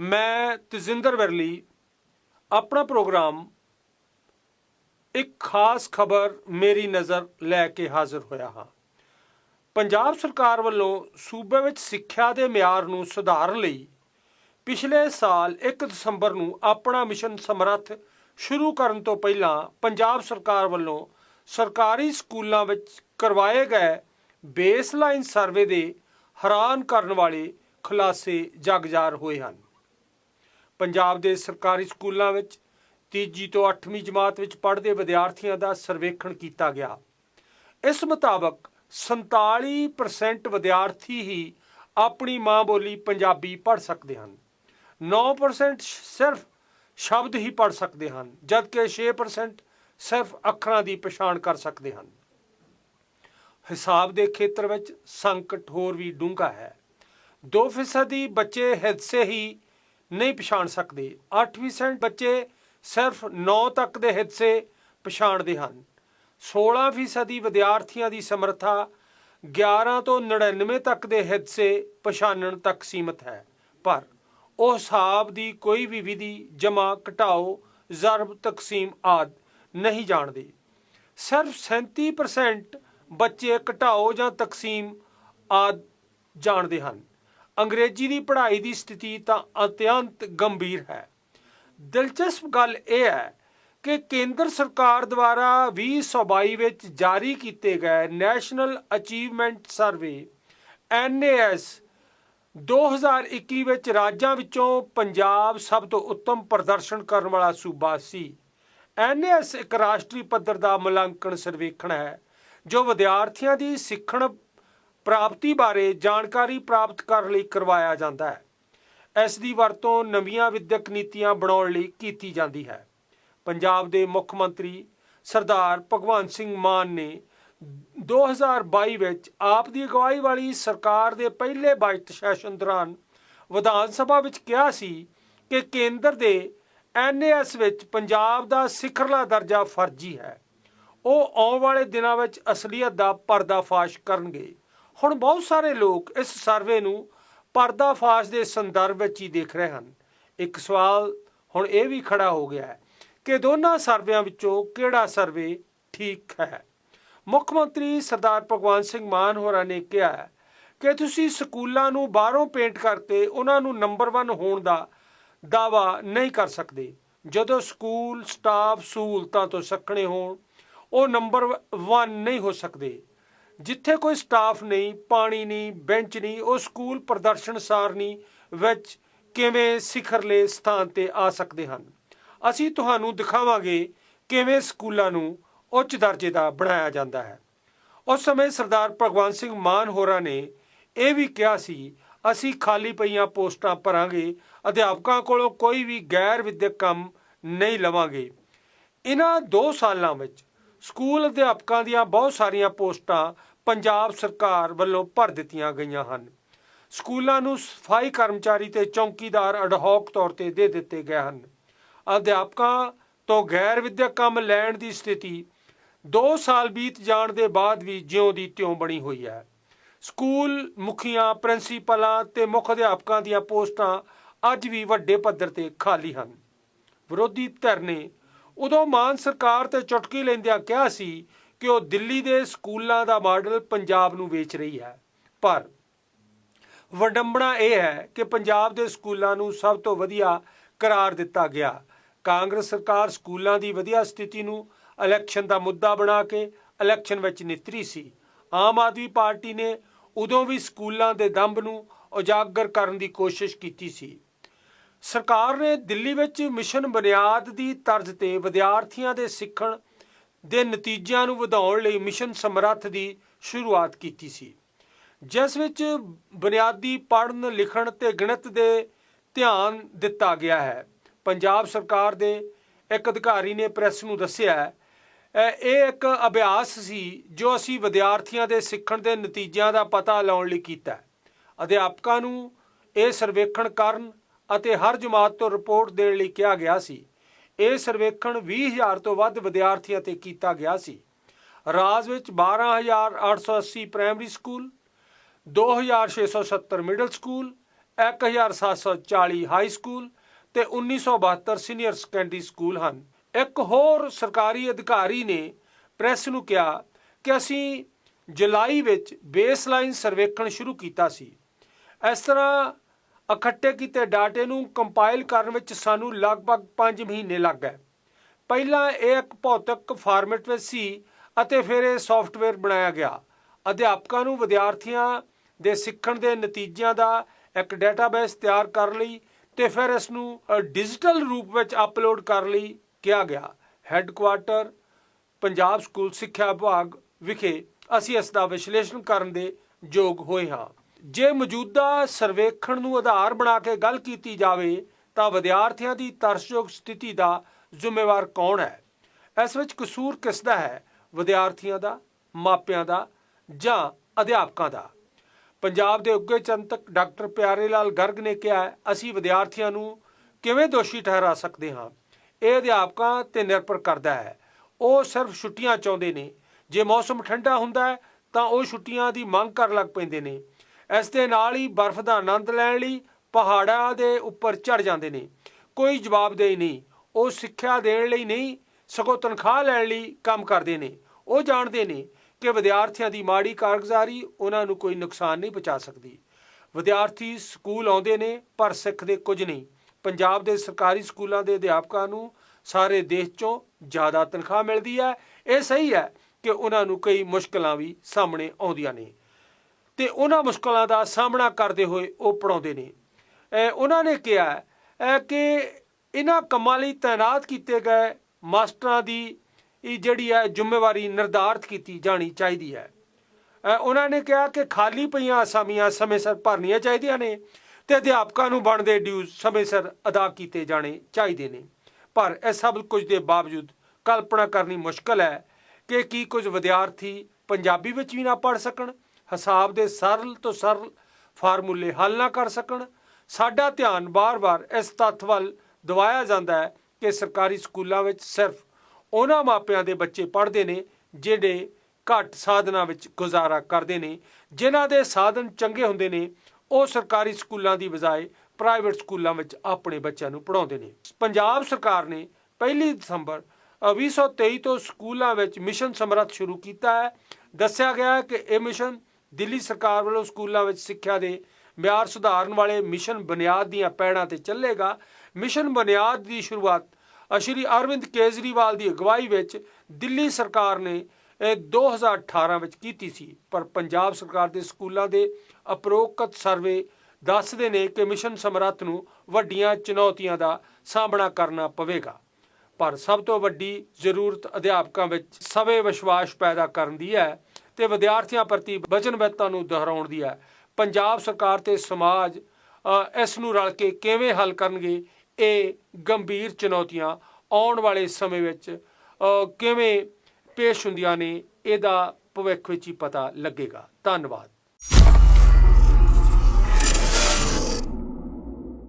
ਮੈਂ ਤਜਿੰਦਰ ਵਰਲੀ, ਆਪਣਾ ਪ੍ਰੋਗਰਾਮ, ਇੱਕ ਖਾਸ ਖਬਰ ਮੇਰੀ ਨਜ਼ਰ ਲੈ ਕੇ ਹਾਜ਼ਰ ਹੋਇਆ ਹਾਂ। ਪੰਜਾਬ ਸਰਕਾਰ ਵੱਲੋਂ ਸੂਬੇ ਵਿੱਚ ਸਿੱਖਿਆ ਦੇ ਮਿਆਰ ਨੂੰ ਸੁਧਾਰਨ ਲਈ ਪਿਛਲੇ ਸਾਲ 1 ਦਸੰਬਰ ਨੂੰ ਆਪਣਾ ਮਿਸ਼ਨ ਸਮਰੱਥ ਸ਼ੁਰੂ ਕਰਨ ਤੋਂ ਪਹਿਲਾਂ ਪੰਜਾਬ ਸਰਕਾਰ ਵੱਲੋਂ ਸਰਕਾਰੀ ਸਕੂਲਾਂ ਵਿੱਚ ਕਰਵਾਏ ਗਏ ਬੇਸਲਾਈਨ ਸਰਵੇ ਦੇ ਹੈਰਾਨ ਕਰਨ ਵਾਲੇ ਖੁਲਾਸੇ ਜਗਜਾਰ ਹੋਏ ਹਨ। ਪੰਜਾਬ ਦੇ ਸਰਕਾਰੀ ਸਕੂਲਾਂ ਵਿੱਚ ਤੀਜੀ ਤੋਂ 8ਵੀਂ ਜਮਾਤ ਵਿੱਚ ਪੜ੍ਹਦੇ ਵਿਦਿਆਰਥੀਆਂ ਦਾ ਸਰਵੇਖਣ ਕੀਤਾ ਗਿਆ। ਇਸ ਮੁਤਾਬਕ 47% ਵਿਦਿਆਰਥੀ ਹੀ ਆਪਣੀ ਮਾਂ ਬੋਲੀ ਪੰਜਾਬੀ ਪੜ੍ਹ ਸਕਦੇ ਹਨ। 9% ਸਿਰਫ ਸ਼ਬਦ ਹੀ ਪੜ੍ਹ ਸਕਦੇ ਹਨ, ਜਦਕਿ 6% ਸਿਰਫ ਅੱਖਰਾਂ ਦੀ ਪਛਾਣ ਕਰ ਸਕਦੇ ਹਨ। ਹਿਸਾਬ ਦੇ ਖੇਤਰ ਵਿੱਚ ਸੰਕਟ ਹੋਰ ਵੀ ਡੂੰਘਾ ਹੈ। 2% ਹੀ ਬੱਚੇ ਹਿੱਸੇ ਹੀ ਨਹੀਂ ਪਛਾਣ ਸਕਦੇ। 8% ਬੱਚੇ ਸਿਰਫ 9 ਤੱਕ ਦੇ ਹਿੱਸੇ ਪਛਾਣਦੇ ਹਨ। 16% ਵਿਦਿਆਰਥੀਆਂ ਦੀ ਸਮਰੱਥਾ 11 ਤੋਂ 99 ਤੱਕ ਦੇ ਹਿੱਸੇ ਪਛਾਣਨ ਤੱਕ ਸੀਮਤ ਹੈ। ਪਰ ਉਹ ਹਿਸਾਬ ਦੀ ਕੋਈ ਵੀ ਵਿਧੀ ਜਮਾ ਘਟਾਓ, ਜ਼ਰਬ, ਤਕਸੀਮ ਆਦ ਨਹੀਂ ਜਾਣਦੇ। ਸਿਰਫ 37% ਬੱਚੇ ਘਟਾਓ ਜਾਂ ਤਕਸੀਮ ਆਦ ਜਾਣਦੇ ਹਨ। ਅੰਗਰੇਜ਼ੀ ਦੀ ਪੜ੍ਹਾਈ ਦੀ ਸਥਿਤੀ ਤਾਂ ਅਤਿਅੰਤ ਗੰਭੀਰ ਹੈ। ਦਿਲਚਸਪ ਗੱਲ ਇਹ ਹੈ ਕਿ ਕੇਂਦਰ ਸਰਕਾਰ ਦੁਆਰਾ 2022 ਵਿੱਚ ਜਾਰੀ ਕੀਤੇ ਗਏ ਨੈਸ਼ਨਲ ਅਚੀਵਮੈਂਟ ਸਰਵੇ NAS 2021 ਵਿੱਚ ਰਾਜਾਂ ਵਿੱਚੋਂ ਪੰਜਾਬ ਸਭ ਤੋਂ ਉੱਤਮ ਪ੍ਰਦਰਸ਼ਨ ਕਰਨ ਵਾਲਾ ਸੂਬਾ ਸੀ। NAS ਇੱਕ ਰਾਸ਼ਟਰੀ ਪੱਧਰ ਦਾ ਮੁਲਾਂਕਣ ਸਰਵੇਖਣ ਹੈ, ਜੋ ਵਿਦਿਆਰਥੀਆਂ ਦੀ ਸਿੱਖਣ ਪ੍ਰਾਪਤੀ ਬਾਰੇ ਜਾਣਕਾਰੀ ਪ੍ਰਾਪਤ ਕਰਨ ਲਈ ਕਰਵਾਇਆ ਜਾਂਦਾ ਹੈ। ਇਸ ਦੀ ਵਰਤੋਂ ਨਵੀਆਂ ਵਿਦਿਅਕ ਨੀਤੀਆਂ ਬਣਾਉਣ ਲਈ ਕੀਤੀ ਜਾਂਦੀ ਹੈ। ਪੰਜਾਬ ਦੇ ਮੁੱਖ ਮੰਤਰੀ ਸਰਦਾਰ ਭਗਵੰਤ ਸਿੰਘ ਮਾਨ ਨੇ 2022 ਵਿੱਚ ਆਪ ਦੀ ਅਗਵਾਈ ਵਾਲੀ ਸਰਕਾਰ ਦੇ ਪਹਿਲੇ ਬਜਟ ਸੈਸ਼ਨ ਦੌਰਾਨ ਵਿਧਾਨ ਸਭਾ ਵਿੱਚ ਕਿਹਾ ਸੀ ਕਿ ਕੇਂਦਰ ਦੇ ਐਨਏਐਸ ਵਿੱਚ ਪੰਜਾਬ ਦਾ ਸਿਖਰਲਾ ਦਰਜਾ ਫਰਜ਼ੀ ਹੈ। ਉਹ ਆਉਣ ਵਾਲੇ ਦਿਨਾਂ ਵਿੱਚ ਅਸਲੀਅਤ ਦਾ ਪਰਦਾਫਾਸ਼ ਕਰਨਗੇ। ਹੁਣ ਬਹੁਤ ਸਾਰੇ ਲੋਕ ਇਸ ਸਰਵੇ ਨੂੰ ਪਰਦਾਫਾਸ਼ ਦੇ ਸੰਦਰਭ ਵਿੱਚ ਹੀ ਦੇਖ ਰਹੇ ਹਨ। ਇੱਕ ਸਵਾਲ ਹੁਣ ਇਹ ਵੀ ਖੜਾ ਹੋ ਗਿਆ ਹੈ ਕਿ ਦੋਨਾਂ ਸਰਵੇਆਂ ਵਿੱਚੋਂ ਕਿਹੜਾ ਸਰਵੇ ਠੀਕ ਹੈ? ਮੁੱਖ ਮੰਤਰੀ ਸਰਦਾਰ ਭਗਵੰਤ ਸਿੰਘ ਮਾਨ ਹੋਰਾਂ ਨੇ ਕਿਹਾ ਹੈ ਕਿ ਤੁਸੀਂ ਸਕੂਲਾਂ ਨੂੰ ਬਾਹਰੋਂ ਪੇਂਟ ਕਰਕੇ ਉਹਨਾਂ ਨੂੰ ਨੰਬਰ 1 ਹੋਣ ਦਾ ਦਾਵਾ ਨਹੀਂ ਕਰ ਸਕਦੇ। ਜਦੋਂ ਸਕੂਲ ਸਟਾਫ ਸਹੂਲਤਾਂ ਤੋਂ ਸੱਖਣੇ ਹੋਣ, ਉਹ ਨੰਬਰ 1 ਨਹੀਂ ਹੋ ਸਕਦੇ। ਜਿੱਥੇ ਕੋਈ ਸਟਾਫ ਨਹੀਂ, ਪਾਣੀ ਨਹੀਂ, ਬੈਂਚ ਨਹੀਂ, ਉਹ ਸਕੂਲ ਪ੍ਰਦਰਸ਼ਨ ਸਾਰਣੀ ਵਿੱਚ ਕਿਵੇਂ ਸਿਖਰਲੇ ਸਥਾਨ ਤੇ ਆ ਸਕਦੇ ਹਨ? ਅਸੀਂ ਤੁਹਾਨੂੰ ਦਿਖਾਵਾਂਗੇ ਕਿਵੇਂ ਸਕੂਲਾਂ ਨੂੰ ਉੱਚ ਦਰਜੇ ਦਾ ਬਣਾਇਆ ਜਾਂਦਾ ਹੈ। ਉਸ ਸਮੇਂ ਸਰਦਾਰ ਭਗਵੰਤ ਸਿੰਘ ਮਾਨ ਹੋਰਾਂ ਨੇ ਇਹ ਵੀ ਕਿਹਾ ਸੀ, ਅਸੀਂ ਖਾਲੀ ਪਈਆਂ ਪੋਸਟਾਂ ਭਰਾਂਗੇ, ਅਧਿਆਪਕਾਂ ਕੋਲੋਂ ਕੋਈ ਵੀ ਗੈਰ ਵਿਦਿਅਕ ਕੰਮ ਨਹੀਂ ਲਵਾਂਗੇ। ਇਹਨਾਂ 2 ਸਾਲਾਂ ਵਿੱਚ ਸਕੂਲ ਅਧਿਆਪਕਾਂ ਦੀਆਂ ਬਹੁਤ ਸਾਰੀਆਂ ਪੋਸਟਾਂ ਪੰਜਾਬ ਸਰਕਾਰ ਵੱਲੋਂ ਭਰ ਦਿੱਤੀਆਂ ਗਈਆਂ ਹਨ। ਸਕੂਲਾਂ ਨੂੰ ਸਫ਼ਾਈ ਕਰਮਚਾਰੀ ਤੇ ਚੌਕੀਦਾਰ ਅਡਹੌਕ ਤੌਰ ਤੇ ਦੇ ਦਿੱਤੇ ਗਏ ਹਨ। ਅਧਿਆਪਕਾਂ ਤੋਂ ਗੈਰ ਵਿਦਿਅਕ ਕੰਮ ਲੈਣ ਦੀ ਸਥਿਤੀ 2 ਸਾਲ ਬੀਤ ਜਾਣ ਦੇ ਬਾਅਦ ਵੀ ਜਿਉਂ ਦੀ ਤਿਉਂ ਬਣੀ ਹੋਈ ਹੈ। ਸਕੂਲ ਮੁਖੀਆਂ, ਪ੍ਰਿੰਸੀਪਲਾਂ ਤੇ ਮੁੱਖ ਅਧਿਆਪਕਾਂ ਦੀਆਂ ਪੋਸਟਾਂ ਅੱਜ ਵੀ ਵੱਡੇ ਪੱਧਰ ਤੇ ਖਾਲੀ ਹਨ। ਵਿਰੋਧੀ ਧਿਰ ਨੇ ਉਦੋਂ ਮਾਨ ਸਰਕਾਰ ਤੇ ਚੁਟਕੀ ਲੈਂਦਿਆਂ ਕਿਹਾ ਸੀ ਕਿ ਉਹ ਦਿੱਲੀ ਦੇ ਸਕੂਲਾਂ ਦਾ ਮਾਡਲ ਪੰਜਾਬ ਨੂੰ ਵੇਚ ਰਹੀ ਹੈ। ਪਰ ਵਡੰਬਣਾ ਇਹ ਹੈ ਕਿ ਪੰਜਾਬ ਦੇ ਸਕੂਲਾਂ ਨੂੰ ਸਭ ਤੋਂ ਵਧੀਆ ਕਰਾਰ ਦਿੱਤਾ ਗਿਆ। ਕਾਂਗਰਸ ਸਰਕਾਰ ਸਕੂਲਾਂ ਦੀ ਵਧੀਆ ਸਥਿਤੀ ਨੂੰ ਇਲੈਕਸ਼ਨ ਦਾ ਮੁੱਦਾ ਬਣਾ ਕੇ ਇਲੈਕਸ਼ਨ ਵਿੱਚ ਨਿਤਰੀ ਸੀ। ਆਮ ਆਦਮੀ ਪਾਰਟੀ ਨੇ ਉਦੋਂ ਵੀ ਸਕੂਲਾਂ ਦੇ ਦੰਬ ਨੂੰ ਉਜਾਗਰ ਕਰਨ ਦੀ ਕੋਸ਼ਿਸ਼ ਕੀਤੀ ਸੀ। ਸਰਕਾਰ ਨੇ ਦਿੱਲੀ ਵਿੱਚ ਮਿਸ਼ਨ ਬੁਨਿਆਦ ਦੀ ਤਰਜ਼ ਤੇ ਵਿਦਿਆਰਥੀਆਂ ਦੇ ਸਿੱਖਣ ਦੇ ਨਤੀਜਿਆਂ ਨੂੰ ਵਧਾਉਣ ਲਈ ਮਿਸ਼ਨ ਸਮਰੱਥ ਦੀ ਸ਼ੁਰੂਆਤ ਕੀਤੀ ਸੀ। ਜਿਸ ਵਿੱਚ ਬੁਨਿਆਦੀ ਪੜ੍ਹਨ, ਲਿਖਣ ਤੇ ਗਣਿਤ ਦੇ ਧਿਆਨ ਦਿੱਤਾ ਗਿਆ ਹੈ। ਪੰਜਾਬ ਸਰਕਾਰ ਦੇ ਇੱਕ ਅਧਿਕਾਰੀ ਨੇ ਪ੍ਰੈਸ ਨੂੰ ਦੱਸਿਆ ਇਹ ਇੱਕ ਅਭਿਆਸ ਸੀ ਜੋ ਅਸੀਂ ਵਿਦਿਆਰਥੀਆਂ ਦੇ ਸਿੱਖਣ ਦੇ ਨਤੀਜਿਆਂ ਦਾ ਪਤਾ ਲਾਉਣ ਲਈ ਕੀਤਾ ਅਧਿਆਪਕਾਂ ਨੂੰ ਇਹ ਸਰਵੇਖਣ ਕਰਨ ਅਤੇ ਹਰ ਜਮਾਤ ਤੋਂ ਰਿਪੋਰਟ ਦੇਣ ਲਈ ਕਿਹਾ ਗਿਆ ਸੀ। ਇਹ ਸਰਵੇਖਣ 20000 ਤੋਂ ਵੱਧ ਵਿਦਿਆਰਥੀਆਂ ਤੇ ਕੀਤਾ ਗਿਆ ਸੀ। ਰਾਜ ਵਿੱਚ 12880 primary school 2670 middle school 1740 high school ਤੇ 1972 ਸੀਨੀਅਰ ਸੈਕੰਡਰੀ ਸਕੂਲ ਹਨ। ਇੱਕ ਹੋਰ ਸਰਕਾਰੀ ਅਧਿਕਾਰੀ ਨੇ ਪ੍ਰੈਸ ਨੂੰ ਕਿਹਾ ਕਿ ਅਸੀਂ ਜੁਲਾਈ ਵਿੱਚ ਬੇਸਲਾਈਨ ਸਰਵੇਖਣ ਸ਼ੁਰੂ ਕੀਤਾ ਸੀ। ਇਸ ਤਰ੍ਹਾਂ ਇਕੱਠੇ ਕੀਤੇ ਡਾਟੇ ਨੂੰ ਕੰਪਾਈਲ ਕਰਨ ਵਿੱਚ ਸਾਨੂੰ ਲਗਭਗ 5 ਮਹੀਨੇ ਲੱਗ ਗਏ। ਪਹਿਲਾਂ ਇਹ ਇੱਕ ਭੌਤਿਕ ਫਾਰਮੈਟ ਵਿੱਚ ਸੀ ਅਤੇ ਫਿਰ ਇਹ ਸੌਫਟਵੇਅਰ ਬਣਾਇਆ ਗਿਆ। ਅਧਿਆਪਕਾਂ ਨੂੰ ਵਿਦਿਆਰਥੀਆਂ ਦੇ ਸਿੱਖਣ ਦੇ ਨਤੀਜਿਆਂ ਦਾ ਇੱਕ ਡਾਟਾਬੇਸ ਤਿਆਰ ਕਰਨ ਲਈ ਤੇ ਫਿਰ ਇਸ ਨੂੰ ਡਿਜੀਟਲ ਰੂਪ ਵਿੱਚ ਅਪਲੋਡ ਕਰਨ ਲਈ ਕਿਹਾ ਗਿਆ। ਹੈੱਡਕੁਆਰਟਰ ਪੰਜਾਬ ਸਕੂਲ ਸਿੱਖਿਆ ਵਿਭਾਗ ਵਿਖੇ ਅਸੀਂ ਇਸ ਦਾ ਵਿਸ਼ਲੇਸ਼ਣ ਕਰਨ ਦੇ ਯੋਗ ਹੋਏ ਹਾਂ। ਜੇ ਮੌਜੂਦਾ ਸਰਵੇਖਣ ਨੂੰ ਆਧਾਰ ਬਣਾ ਕੇ ਗੱਲ ਕੀਤੀ ਜਾਵੇ, ਤਾਂ ਵਿਦਿਆਰਥੀਆਂ ਦੀ ਤਰਸਯੋਗ ਸਥਿਤੀ ਦਾ ਜ਼ਿੰਮੇਵਾਰ ਕੌਣ ਹੈ? ਇਸ ਵਿੱਚ ਕਸੂਰ ਕਿਸ ਦਾ ਹੈ? ਵਿਦਿਆਰਥੀਆਂ ਦਾ, ਮਾਪਿਆਂ ਦਾ ਜਾਂ ਅਧਿਆਪਕਾਂ ਦਾ? ਪੰਜਾਬ ਦੇ ਉੱਗੇ ਚੰਤਕ ਡਾਕਟਰ ਪਿਆਰੇ ਲਾਲ ਗਰਗ ਨੇ ਕਿਹਾ, ਅਸੀਂ ਵਿਦਿਆਰਥੀਆਂ ਨੂੰ ਕਿਵੇਂ ਦੋਸ਼ੀ ਠਹਿਰਾ ਸਕਦੇ ਹਾਂ? ਇਹ ਅਧਿਆਪਕਾਂ ਤੇ ਨਿਰਭਰ ਕਰਦਾ ਹੈ। ਉਹ ਸਿਰਫ ਛੁੱਟੀਆਂ ਚਾਹੁੰਦੇ ਨੇ। ਜੇ ਮੌਸਮ ਠੰਡਾ ਹੁੰਦਾ ਤਾਂ ਉਹ ਛੁੱਟੀਆਂ ਦੀ ਮੰਗ ਕਰਨ ਲੱਗ ਪੈਂਦੇ ਨੇ। ਇਸ ਦੇ ਨਾਲ ਹੀ ਬਰਫ਼ ਦਾ ਆਨੰਦ ਲੈਣ ਲਈ ਪਹਾੜਾਂ ਦੇ ਉੱਪਰ ਚੜ ਜਾਂਦੇ ਨੇ। ਕੋਈ ਜਵਾਬਦੇਹੀ ਨਹੀਂ। ਉਹ ਸਿੱਖਿਆ ਦੇਣ ਲਈ ਨਹੀਂ, ਸਗੋਂ ਤਨਖਾਹ ਲੈਣ ਲਈ ਕੰਮ ਕਰਦੇ ਨੇ। ਉਹ ਜਾਣਦੇ ਨੇ ਕਿ ਵਿਦਿਆਰਥੀਆਂ ਦੀ ਮਾੜੀ ਕਾਰਗੁਜ਼ਾਰੀ ਉਹਨਾਂ ਨੂੰ ਕੋਈ ਨੁਕਸਾਨ ਨਹੀਂ ਪਹੁੰਚਾ ਸਕਦੀ। ਵਿਦਿਆਰਥੀ ਸਕੂਲ ਆਉਂਦੇ ਨੇ, ਪਰ ਸਿੱਖਦੇ ਕੁਝ ਨਹੀਂ। ਪੰਜਾਬ ਦੇ ਸਰਕਾਰੀ ਸਕੂਲਾਂ ਦੇ ਅਧਿਆਪਕਾਂ ਨੂੰ ਸਾਰੇ ਦੇਸ਼ 'ਚੋਂ ਜ਼ਿਆਦਾ ਤਨਖਾਹ ਮਿਲਦੀ ਹੈ। ਇਹ ਸਹੀ ਹੈ ਕਿ ਉਹਨਾਂ ਨੂੰ ਕਈ ਮੁਸ਼ਕਲਾਂ ਵੀ ਸਾਹਮਣੇ ਆਉਂਦੀਆਂ ਨੇ। ਤੇ ਉਹਨਾਂ ਮੁਸ਼ਕਲਾਂ ਦਾ ਸਾਹਮਣਾ ਕਰਦੇ ਹੋਏ ਉਹ ਪੜਾਉਂਦੇ ਨੇ। ਉਹਨਾਂ ਨੇ ਕਿਹਾ ਕਿ ਇਹਨਾਂ ਕੰਮਾਂ ਲਈ ਤਾਇਨਾਤ ਕੀਤੇ ਗਏ ਮਾਸਟਰਾਂ ਦੀ ਇਹ ਜਿਹੜੀ ਹੈ ਜ਼ਿੰਮੇਵਾਰੀ ਨਿਰਧਾਰਤ ਕੀਤੀ ਜਾਣੀ ਚਾਹੀਦੀ ਹੈ। ਉਹਨਾਂ ਨੇ ਕਿਹਾ ਕਿ ਖਾਲੀ ਪਈਆਂ ਅਸਾਮੀਆਂ ਸਮੇਂ ਸਿਰ ਭਰਨੀਆਂ ਚਾਹੀਦੀਆਂ ਨੇ ਤੇ ਅਧਿਆਪਕਾਂ ਨੂੰ ਬਣਦੇ ਡਿਊਜ਼ ਸਮੇਂ ਸਿਰ ਅਦਾ ਕੀਤੇ ਜਾਣੇ ਚਾਹੀਦੇ ਨੇ। ਪਰ ਇਹ ਸਭ ਕੁਝ ਦੇ ਬਾਵਜੂਦ ਕਲਪਨਾ ਕਰਨੀ ਮੁਸ਼ਕਲ ਹੈ ਕਿ ਕੀ ਕੁਝ ਵਿਦਿਆਰਥੀ ਪੰਜਾਬੀ ਵਿੱਚ ਵੀ ਨਾ ਪੜ੍ਹ ਸਕਣ ਹਿਸਾਬ ਦੇ ਸਰਲ ਤੋਂ ਸਰਲ ਫਾਰਮੂਲੇ ਹੱਲ ਨਾ ਕਰ ਸਕਣ। ਸਾਡਾ ਧਿਆਨ ਬਾਰ-ਬਾਰ ਇਸ ਤੱਥ ਵੱਲ ਦਵਾਇਆ ਜਾਂਦਾ ਹੈ ਕਿ ਸਰਕਾਰੀ ਸਕੂਲਾਂ ਵਿੱਚ ਸਿਰਫ ਉਹਨਾਂ ਮਾਪਿਆਂ ਦੇ ਬੱਚੇ ਪੜ੍ਹਦੇ ਨੇ ਜਿਹੜੇ ਘੱਟ ਸਾਧਨਾਂ ਵਿੱਚ ਗੁਜ਼ਾਰਾ ਕਰਦੇ ਨੇ। ਜਿਨ੍ਹਾਂ ਦੇ ਸਾਧਨ ਚੰਗੇ ਹੁੰਦੇ ਨੇ ਉਹ ਸਰਕਾਰੀ ਸਕੂਲਾਂ ਦੀ ਬਜਾਏ ਪ੍ਰਾਈਵੇਟ ਸਕੂਲਾਂ ਵਿੱਚ ਆਪਣੇ ਬੱਚਿਆਂ ਨੂੰ ਪੜ੍ਹਾਉਂਦੇ ਨੇ। ਪੰਜਾਬ ਸਰਕਾਰ ਨੇ 1 ਦਸੰਬਰ ਅ, 2023 ਤੋਂ ਸਕੂਲਾਂ ਵਿੱਚ ਮਿਸ਼ਨ ਸਮਰੱਥ ਸ਼ੁਰੂ ਕੀਤਾ ਹੈ। ਦੱਸਿਆ ਗਿਆ ਹੈ ਕਿ ਇਹ ਮਿਸ਼ਨ ਦਿੱਲੀ ਸਰਕਾਰ ਵੱਲੋਂ ਸਕੂਲਾਂ ਵਿੱਚ ਸਿੱਖਿਆ ਦੇ ਮਿਆਰ ਸੁਧਾਰਨ ਵਾਲੇ ਮਿਸ਼ਨ ਬੁਨਿਆਦ ਦੀਆਂ ਪੈੜਾਂ ਤੇ ਚੱਲੇਗਾ। ਮਿਸ਼ਨ ਬੁਨਿਆਦ ਦੀ ਸ਼ੁਰੂਆਤ ਅ, ਸ਼੍ਰੀ ਅਰਵਿੰਦ ਕੇਜਰੀਵਾਲ ਦੀ ਅਗਵਾਈ ਵਿੱਚ ਦਿੱਲੀ ਸਰਕਾਰ ਨੇ ਇਹ 2018 ਵਿੱਚ ਕੀਤੀ ਸੀ। ਪਰ ਪੰਜਾਬ ਸਰਕਾਰ ਦੇ ਸਕੂਲਾਂ ਦੇ ਅਪਰੋਕਤ ਸਰਵੇ ਦੱਸਦੇ ਨੇ ਕਿ ਮਿਸ਼ਨ ਸਮਰੱਥ ਨੂੰ ਵੱਡੀਆਂ ਚੁਣੌਤੀਆਂ ਦਾ ਸਾਹਮਣਾ ਕਰਨਾ ਪਵੇਗਾ। ਪਰ ਸਭ ਤੋਂ ਵੱਡੀ ਜ਼ਰੂਰਤ ਅਧਿਆਪਕਾਂ ਵਿੱਚ ਸਵੇ ਵਿਸ਼ਵਾਸ ਪੈਦਾ ਕਰਨ ਦੀ ਹੈ। ਤੇ ਵਿਦਿਆਰਥੀਆਂ ਪ੍ਰਤੀ ਵਚਨਬੱਧਤਾ ਨੂੰ ਦੁਹਰਾਉਣ ਦੀ ਹੈ। ਪੰਜਾਬ ਸਰਕਾਰ ਤੇ ਸਮਾਜ ਇਸ ਨੂੰ ਰਲ ਕੇ ਕਿਵੇਂ ਹੱਲ ਕਰਨਗੇ, ਇਹ ਗੰਭੀਰ ਚੁਣੌਤੀਆਂ ਆਉਣ ਵਾਲੇ ਸਮੇਂ ਵਿੱਚ ਕਿਵੇਂ ਪੇਸ਼ ਹੁੰਦੀਆਂ ਨੇ, ਇਹਦਾ ਭਵਿੱਖ ਵਿੱਚ ਹੀ ਪਤਾ ਲੱਗੇਗਾ। ਧੰਨਵਾਦ।